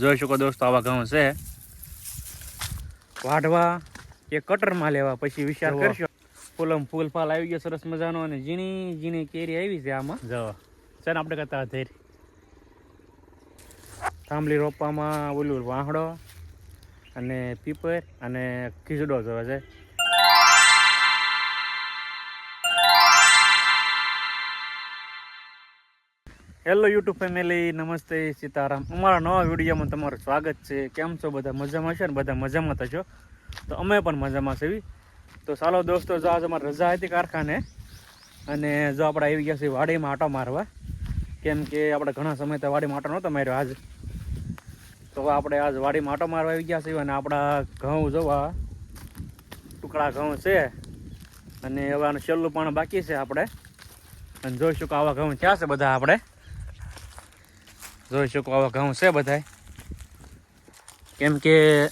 જોઈ શકો દોસ્તો આવા ઘઉં છે. વાઢવા કે કટરમાં લેવા પછી વિચાર કરશો. ફૂલમ ફૂલ ફાલ આવી ગયો સરસ મજાનો અને ઝીણી ઝીણી કેરી આવી છે આમાં. જવા છે ને આપણે કરતા ધેર થાંભલી રોપવામાં ઓલું વાંહડો અને પીપર અને ખીચડો જોવે છે હેલો યુટ્યુબ ફેમિલી નમસ્તે સીતારામ. અમારા નવા વિડીયોમાં તમારું સ્વાગત છે. કેમ છો? બધા મજામાં છે ને? બધા મજામાં થશો તો અમે પણ મજામાં છીએ. તો ચાલો દોસ્તો, જો આજે અમારે રજા હતી કારખાને, અને જો આપણે આવી ગયા છીએ વાડીમાં આટો મારવા. કેમ કે આપણે ઘણા સમયથી વાડીમાં આટો નહોતો માર્યો આજ. તો આપણે આજ વાડીમાં આટો મારવા આવી ગયા છીએ અને આપણા ઘઉં જોવા, ટુકડા ઘઉં છે. અને હવે આનું છેલ્લું પણ બાકી છે આપણે. અને જોઈશું કે આવા ઘઉં ક્યાં છે બધા આપણે. જોઈશું શકો આવા ઘઉં છે બધા કેમ કે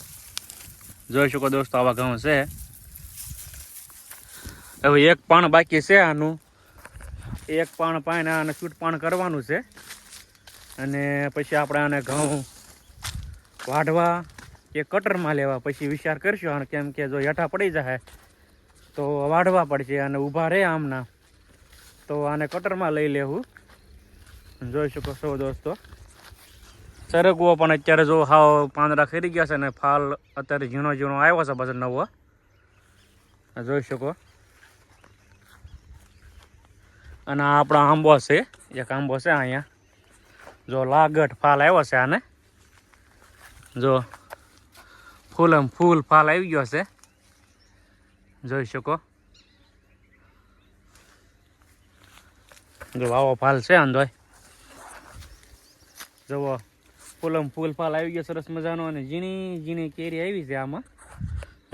જોઈ શકો દોસ્તો આવા ઘઉં છે. હવે એક પાણ બાકી છે આનું. એક પાણ પાઈને આને છૂટ પાણ કરવાનું છે. અને પછી આપણે આને ઘઉં વાઢવા કે કટરમાં લેવા પછી વિચાર કરશું. આને કેમ કે જો હેઠા પડી જાય તો વાઢવા પડશે અને ઊભા રહે આમના. તો આને કટરમાં લઈ લેવું. જોઈ શકો છો દોસ્તો. સરગવો પણ અત્યારે જો હાવ પાંદડા ખરી ગયા છે ને ફાલ અત્યારે ઝીણો ઝીણો આવ્યો છે પાછો નવો. જોઈ શકો. અને આ આપણા આંબો છે, એક આંબો છે અહીંયા. જો લાગટ ફાલ આવ્યો છે આને. જો ફૂલમ ફૂલ ફાલ આવી ગયો છે. જોઈ શકો. જો આવો ફાલ છે આંધોય. જુઓ. ફૂલમ ફૂલ આવી ગયો, સરસ મજાનો, અને ઝીણી ઝીણી કેરી આવી છે આમાં.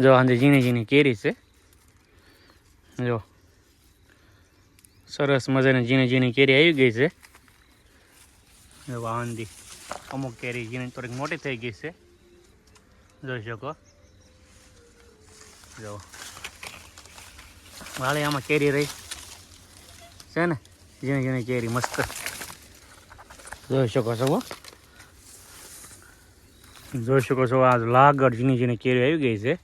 જો આજે ઝીણી ઝીણી કેરી છે. જો, સરસ મજાની ઝીણી ઝીણી કેરી આવી ગઈ છે. આંધી અમુક કેરી ઝીણી થોડીક મોટી થઈ ગઈ છે. જોઈ શકો. જો. વાળી આમાં કેરી રહી. છે ને? ઝીણી ઝીણી કેરી, મસ્ત. જોઈ શકો છો. જોઈ શકો છો આ લાગડ ઝીણી ઝીણી કેરી આવી ગઈ છે.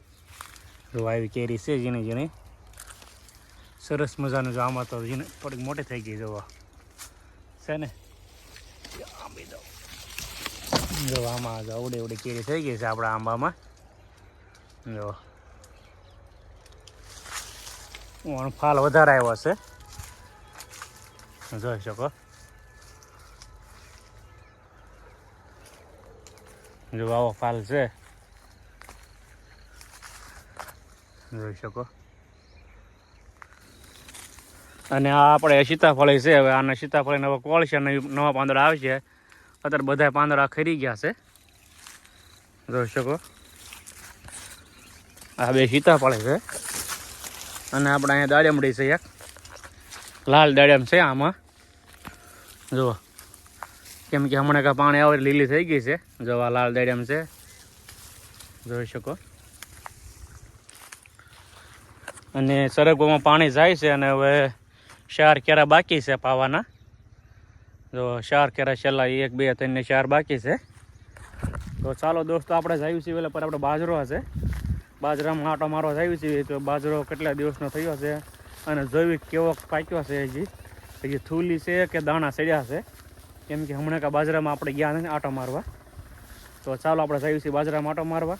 જો આવી કેરી છે ઝીણી ઝીણી. સરસ મજાનું જો આમાં તો ઝીણે, થોડીક મોટી થઈ ગઈ જોવા. છે ને? જો આમાં જો અવડે અવડી કેરી થઈ ગઈ છે આપણા આંબામાં. જો. ફાલ વધારે આવ્યો છે. જોઈ શકો. જો આવો ફાલ છે. જોઈ શકો. અને આ આપણે સીતાફળી છે, હવે આને સીતાફળી હવે કોળશે અને નવા પાંદડા આવશે. અત્યારે બધા પાંદડા ખરી ગયા છે. જોઈ શકો. આ બે સીતાફળી છે. અને આપણે અહીંયા દાડમડી છે એક. લાલ દાડમ છે આમાં. જુઓ. કેમ કે હમણાં કાં પાણી આવે લીલી થઈ ગઈ છે. જો આ લાલ દાડમ છે. જોઈ શકો. અને સરગવામાં પાણી જાય છે અને હવે ચાર કેરા બાકી છે પાવાના. જો ચાર કેરા છેલ્લા એક, બે, ત્રણ શાર બાકી છે. તો ચાલો દોસ્તો, આપણે જાયું છીએ એટલે પર આપણે બાજરો હશે. બાજરામાં આટો મારવા જાયું છીએ, તો બાજરો કેટલા દિવસનો થયો છે અને જોયું કેવો પાક્યો છે હજી? હજી થૂલી છે કે દાણા સડ્યા છે? કેમ કે હમણાં કા બાજરામાં આપણે ગયા નથી આટો મારવા. તો ચાલો આપણે જઈએ છીએ બાજરામાં આટો મારવા.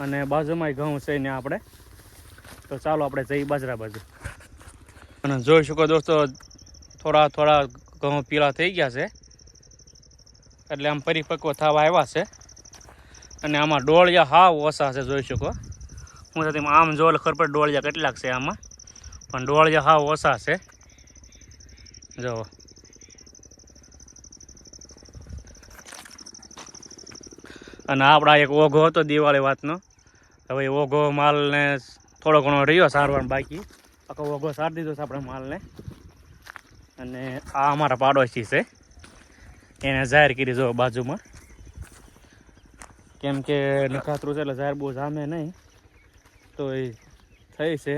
અને બાજુમાં ઘઉં છે ને આપણે. તો ચાલો આપણે જઈએ બાજરા બાજુ. અને જોઈ શકો દોસ્તો, થોડા થોડા ઘઉં પીળા થઈ ગયા છે. એટલે આમ પરિપક્વ થવા આવ્યા છે. અને આમાં ડોળિયા હાવ ઓછા છે, જોઈ શકો. હું તો આમ જોલ ખબર ડોળિયા કેટલાક છે આમાં. પણ ડોળિયા હાવ ઓછા છે. જો અને આપણા એક ઓઘો હતો દિવાળી વાતનો. હવે એ ઓઘો માલને થોડો ઘણો રહ્યો સારવાર બાકી. આખો ઓઘો સારી દીધો છે આપણે માલને. અને આ અમારા પાડોશી છે. એને જાહેર કરી જો બાજુમાં. કેમ કે નખાતરું છે એટલે જાહેર બહુ જામે નહીં. તો એ થઈ છે.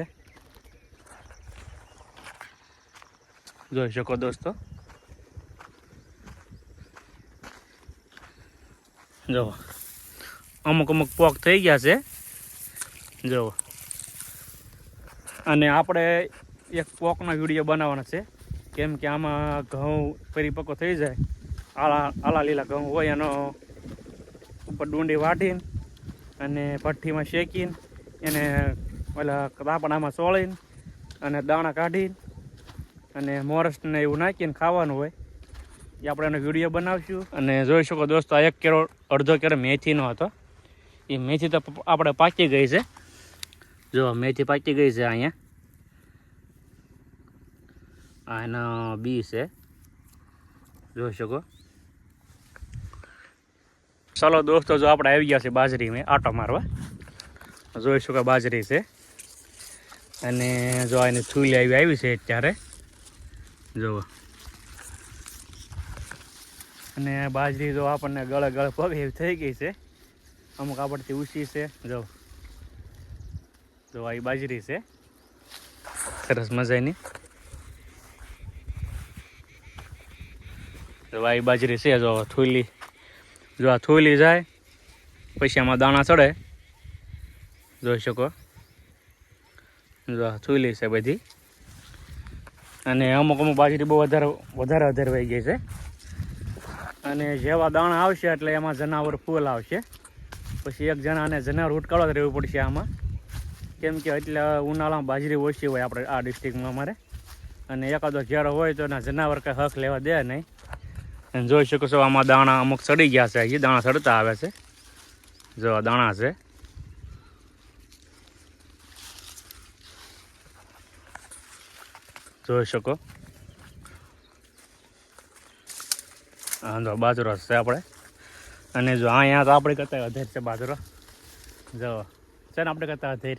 જોઈ શકો દોસ્તો. જો. અમુક અમુક પોક થઈ ગયા છે. જો. અને આપણે એક પોકનો વીડિયો બનાવવાનો છે. કેમ કે આમાં ઘઉં પરિપક્વ થઈ જાય. આલા આલા લીલા ઘઉં હોય એનો ઉપર ડુંડી વાટીને અને ભઠ્ઠીમાં શેકીને એને ઓલા રાપણામાં સોળીને અને દાણા કાઢીને અને મોરસને એવું નાખીને ખાવાનું હોય. એ આપણે એનો વીડિયો બનાવીશું. અને જોઈ શકો દોસ્તો, આ એક કેરો અડધો કેરો મેથીનો હતો. એ મેથી તો આપણે પાકી ગઈ છે. જો, મેથી પાકી ગઈ છે અહીંયા. આ એનો બી છે. જોઈ શકો. ચાલો દોસ્તો, જો આપણે આવી ગયા છે બાજરી મેં આટો મારવા. જોઈ શકો બાજરી છે. અને જો એની થૂલી આવી આવી છે અત્યારે. જુઓ અને બાજરી જો આપણને ગળે ગળે પગ એવી થઈ ગઈ છે. અમુક આપણથી ઊંચી છે. જો. જો આ બાજરી છે. સરસ મજાની. જો આ બાજરી છે, જો થૂલી. જો આ થૂલી જાય, પછી આમાં દાણા ચડે. જોઈ શકો. જો આ થૂલી છે બધી. અને અમુક અમુક બાજરી બહુ વધારે વધારે વધારે વહી ગઈ છે. અને જેવા દાણા આવશે એટલે એમાં જનાવર ફૂલ આવશે. પછી એક જણાને જનાવર જ રહેવું પડશે આમાં. કેમ કે એટલે ઉનાળામાં બાજરી ઓછી હોય આપણે આ ડિસ્ટ્રિક્ટમાં અમારે. અને એકાદો ઘેરો હોય તો એના જનાવર કંઈ હક લેવા દે નહીં. અને જોઈ શકો છો આમાં દાણા અમુક સડી ગયા છે હજી, દાણા સડતા આવે છે. જો આ દાણા છે. જોઈ શકો. હા તો બાજરો છે આપણે. અને જો અહીંયા તો આપણે કરતા અધેર છે બાજરો. જો, છે ને આપણે કરતા અધેર.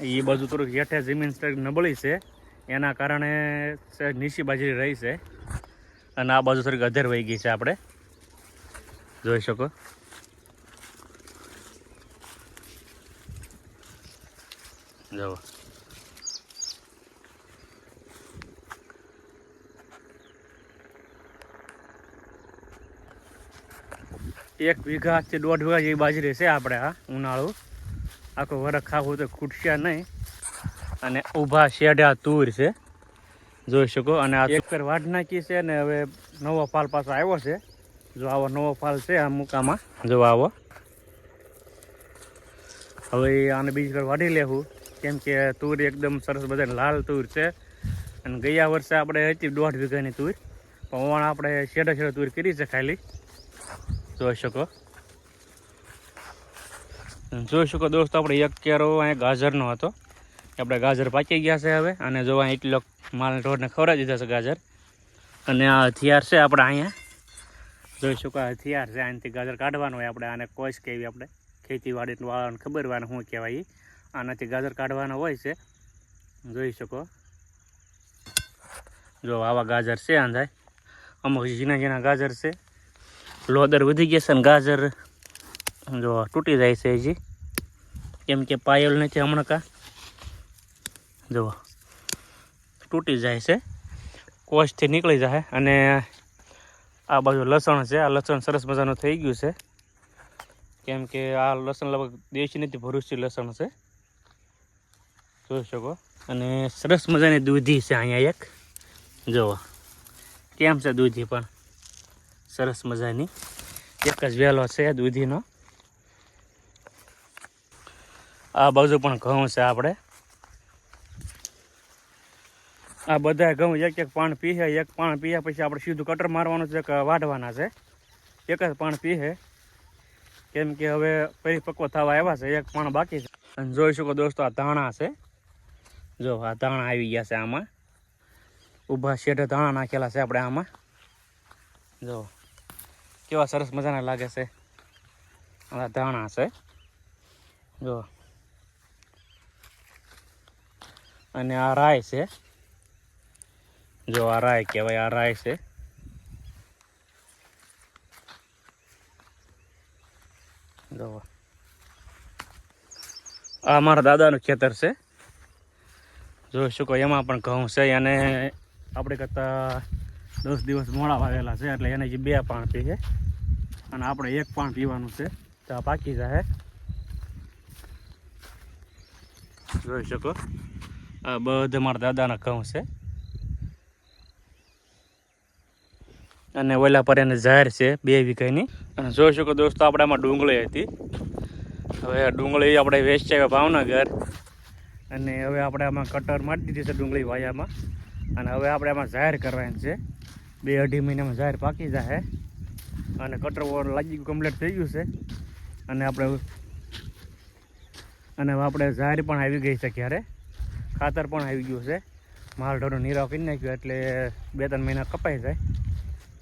એ બાજુ થોડુંક હેઠે જમીન નબળી છે. એના કારણે નીચી બાજરી રહી છે. અને આ બાજુ થોડીક અધેર વહી ગઈ છે આપણે. જોઈ શકો? જુઓ એક વીઘા છે દોઢ વીઘા જેવી બાજરી છે આપણે આ ઉનાળું. આખો વરખ ખાવું તો ખૂટશે નહીં. અને ઊભા શેઢા તુર છે. જોઈ શકો, અને આ એકર વાઢ નાખી છે ને હવે નવો ફાલ પાછો આવ્યો છે. જો આવો નવો ફાલ છે આ મુકામાં જો આવો. હવે આને બીજી વાર વાઢી લેવું. કેમ કે તુર એકદમ સરસ બધાને લાલ તુર છે. અને ગયા વર્ષે આપણે હતી દોઢ વીઘાની તુર. પણ આપણે શેઢા શેઢા તુર કરી છે ખાલી. જોઈ શકો. જોઈ શકો દોસ્તો, આપણે એક કેરો, અહીંયા ગાજરનો હતો. આપણે ગાજર પાકી ગયા છે હવે, અને જો અહીં એટલો માલ રોડને ખવડાવી દીધા છે ગાજર. અને આ હથિયાર છે આપણે અહીંયા. જોઈ શકો, આ હથિયાર છે, અહીંથી ગાજર કાઢવાનું હોય આપણે, આને કોઈશ કહેવી આપણે. ખેતીવાડીનું વાળાને ખબર હોય શું કહેવાય. આનાથી ગાજર કાઢવાનો હોય છે. જોઈ શકો. જો આવા ગાજર છે આંધાય અમુક ઝીણા ઝીણા ગાજર છે. લોદર વધી ગયા છે અને ગાજર જો તૂટી જાય છે હજી. કેમ કે પાયલ નથી હમણાં કા. જુઓ તૂટી જાય છે. કોષથી નીકળી જાય અને આ બાજુ લસણ છે. આ લસણ સરસ મજાનું થઈ ગયું છે. કેમ કે આ લસણ લગભગ દેશી નથી ભરૂચી લસણ છે. જોઈ શકો. અને સરસ મજાની દૂધી છે અહીંયા એક. જુઓ કેમ છે દૂધી પણ? સરસ મજાની. એક જ વેલો છે દૂધીનો. આ બાજુ પણ ઘઉં છે આપણે. આ બધા ઘઉં એક એક પાણ પીહે, એક પાણ પીએ પછી આપણે સીધું કટર મારવાનું છે કે વાઢવાના છે. એક જ પાણ પીહે. કેમ કે હવે પરિપક્વ થવા આવ્યા છે, એક પાણ બાકી છે. અને જોઈ શકો દોસ્તો, આ ધાણા છે. જો, આ ધાણા આવી ગયા છે આમાં. ઊભા શેઢે ધાણા નાખેલા છે આપણે આમાં. જો કેવા સરસ મજાના લાગે છે. આ ધાણા છે. જો. અને આ રાય છે. જો આ રાય કહેવાય, આ રાય છે. જો. આ મારા દાદાનું ખેતર છે. જોઈ શકો એમાં પણ ઘઉં છે અને આપણે કરતાં દસ દિવસ મોડા વાવેલા છે એટલે એને જે બે પાણ પી છે અને આપણે એક પાણ પીવાનું છે. આ પાકી જાય જોઈ શકો? આ બધા મારા દાદાના ઘઉં છે. અને ઓલા પર એને જાહેર છે બે વીઘાની. અને જોઈ શકો દોસ્તો, આપણે આમાં ડુંગળી હતી. હવે ડુંગળી આપણે વેચી ભાવનગર. અને હવે આપણે આમાં કટર મારી દીધી છે ડુંગળી વાયામાં. અને હવે આપણે આમાં જાહેર કરવાની છે. બે અઢી મહિનામાં જાહેર પાકી જશે અને કટર વોર લાગી કમ્પ્લીટ થઈ ગયું છે. અને આપણે અને આપણે જાહેર પણ આવી ગઈ છે ક્યારે? ખાતર પણ આવી ગયું છે. માલ ઢોરો નીરાવ કરી નાખ્યો એટલે બે ત્રણ મહિના કપાઈ જાય.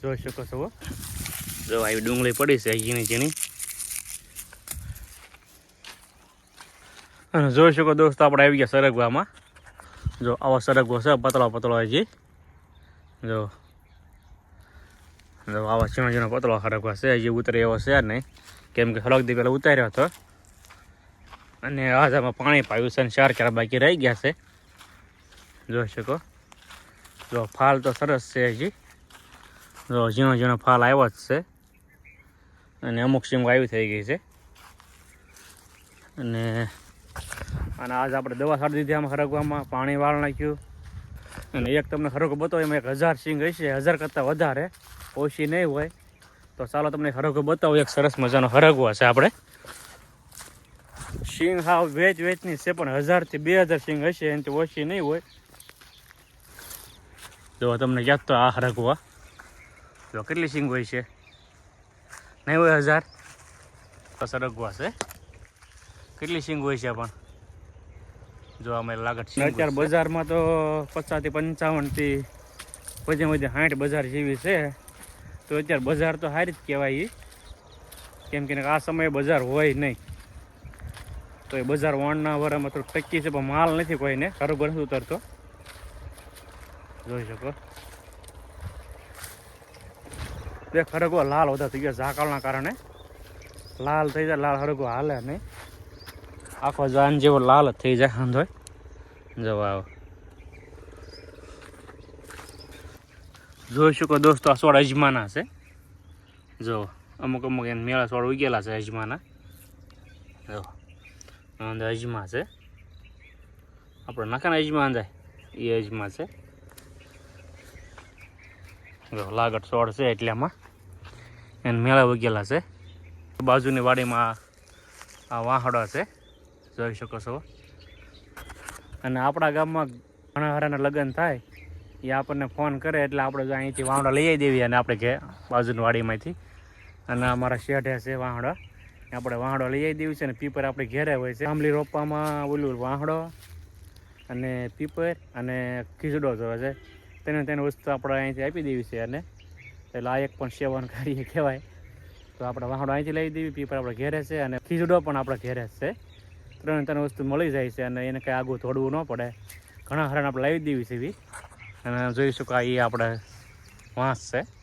જોઈ શકો છો જો આવી ડુંગળી પડી છે ઝીણી ઝીણી. અને જોઈ શકો દોસ્તો આપણે આવી ગયા સરગવામાં. જો આવો સરગવો છે, પતળો પતળો હજી. જો આવા ઝીણો ઝીણો પતળો સરગવો છે, હજી ઉતરે એવો છે નહીં. કેમ કે થોડાક દી પહેલાં ઉતાર્યો હતો. અને આજ આમાં પાણી પાયું છે અને ચાર ચાર બાકી રહી ગયા છે. જોઈ શકો. જો ફાલ તો સરસ છે હજી. જો ઝીણો ઝીણો ફાલ આવ્યો જ છે. અને અમુક સિંગો આવી થઈ ગઈ છે. અને અને આજ આપણે દવા છાડી દીધી આમાં ખરગવામાં પાણી વાળ નાખ્યું. અને એક તમને ખરગો બતાવો એમાં એક હજાર સિંગ હશે, હજાર કરતાં વધારે. ઓછી નહીં હોય. તો ચાલો તમને ખરગો બતાવો, એક સરસ મજાનો ખરગવો છે આપણે. સિંગ હાવ વેચ વેચની છે, પણ હજારથી બે હજાર સિંગ હશે, એનાથી ઓછી નહીં હોય. જો તમને યાદ તો આ હરગવા. જો કેટલી સિંગ હોય છે? નહીં હોય હજાર? તો સરગવા છે. કેટલી સિંગ હોય છે પણ? જો અમે લાગત છે અત્યારે બજારમાં તો પચાસથી પંચાવનથી પછી પછી સાઠ બજાર જેવી છે તો અત્યારે બજાર તો સારી જ કહેવાય. કેમ કે આ સમયે બજાર હોય નહીં. તો એ બજાર વણના વરામાં થોડું ટકી છે પણ માલ નથી કોઈને. ખરોબર નથી ઉતરતો. જોઈ શકો. બે ખરગો લાલ વધારે થઈ ગયા ઝાકળના કારણે. લાલ થઈ જાય લાલ ખરગો હાલે નહીં. આખો જાન જેવો લાલ થઈ જાય વાંધો જવા આવો જોઈ શકો દોસ્તો, આ સોળ અજમાના છે. જો, અમુક અમુક એને મેળા સોળ ઉગેલા છે અજમાના. જો અંદર અજમા છે. આપણે નાખાના અજમા અંજાય એ અજમા છે. જો લાગટ સોળ છે એટલે આમાં એને મેળા ઉગેલા છે. બાજુની વાડીમાં આ વાહડો છે. જોઈ શકો છો. અને આપણા ગામમાં ઘણા હારાના લગ્ન થાય, એ આપણને ફોન કરે એટલે આપણે જો અહીંથી વાહડો લઈ આવી દેવી અને આપણે ઘે, બાજુની વાડીમાંથી. અને અમારા શેઠે છે વાહડો. આપણે વાહડો લઈ આવી દેવી છે અને પીપર આપણે ઘેરે હોય છે. આંબલી રોપવામાં ઓલું વાહડો અને પીપર અને ખીચડો જોવે છે. તેને તેને વસ્તુ આપણે અહીંથી આપી દેવી છે અને એટલે આ એક પણ સેવન કરીએ કહેવાય. તો આપણે વાહડો અહીંથી લઈ દેવી, પીપર આપણે ઘેરે છે અને ખીચડો પણ આપણે ઘેરે છે. ત્રણે ત્રણ વસ્તુ મળી જાય છે અને એને કંઈ આગું તોડવું ન પડે. ઘણા હરણ આપણે લાવી દેવી છે એવી. અને જોઈ શકો આ એ આપણે વાંસ છે.